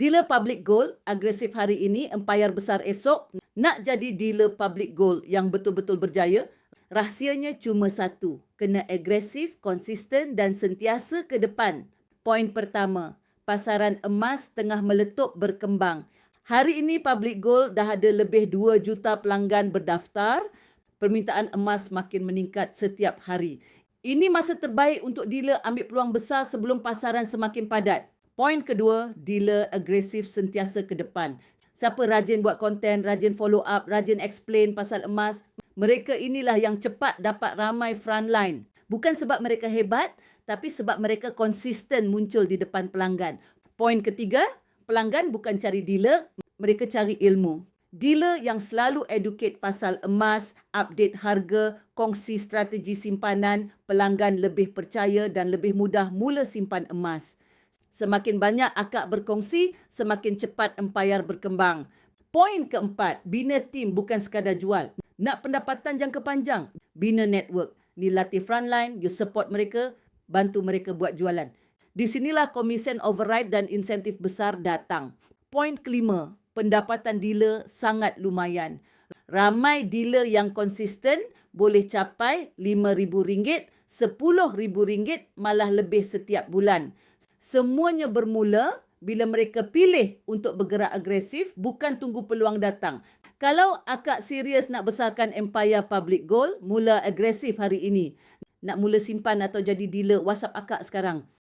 Dealer public gold, agresif hari ini, empayar besar esok. Nak jadi dealer public gold yang betul-betul berjaya, rahsianya cuma satu. Kena agresif, konsisten dan sentiasa ke depan. Poin pertama, pasaran emas tengah meletup berkembang. Hari ini public gold dah ada lebih 2 juta pelanggan berdaftar. Permintaan emas makin meningkat setiap hari. Ini masa terbaik untuk dealer ambil peluang besar sebelum pasaran semakin padat. Poin kedua, dealer agresif sentiasa ke depan. Siapa rajin buat konten, rajin follow up, rajin explain pasal emas, mereka inilah yang cepat dapat ramai frontline. Bukan sebab mereka hebat, tapi sebab mereka konsisten muncul di depan pelanggan. Poin ketiga, pelanggan bukan cari dealer, mereka cari ilmu. Dealer yang selalu educate pasal emas, update harga, kongsi strategi simpanan, pelanggan lebih percaya dan lebih mudah mula simpan emas. Semakin banyak akak berkongsi, semakin cepat empayar berkembang. Poin keempat, bina tim bukan sekadar jual. Nak pendapatan jangka panjang, bina network. Ni latih frontline, you support mereka, bantu mereka buat jualan. Di sinilah komisen override dan insentif besar datang. Poin kelima, pendapatan dealer sangat lumayan. Ramai dealer yang konsisten boleh capai RM5,000, RM10,000 malah lebih setiap bulan. Semuanya bermula bila mereka pilih untuk bergerak agresif bukan tunggu peluang datang. Kalau akak serius nak besarkan empire public gold, mula agresif hari ini. Nak mula simpan atau jadi dealer, WhatsApp akak sekarang.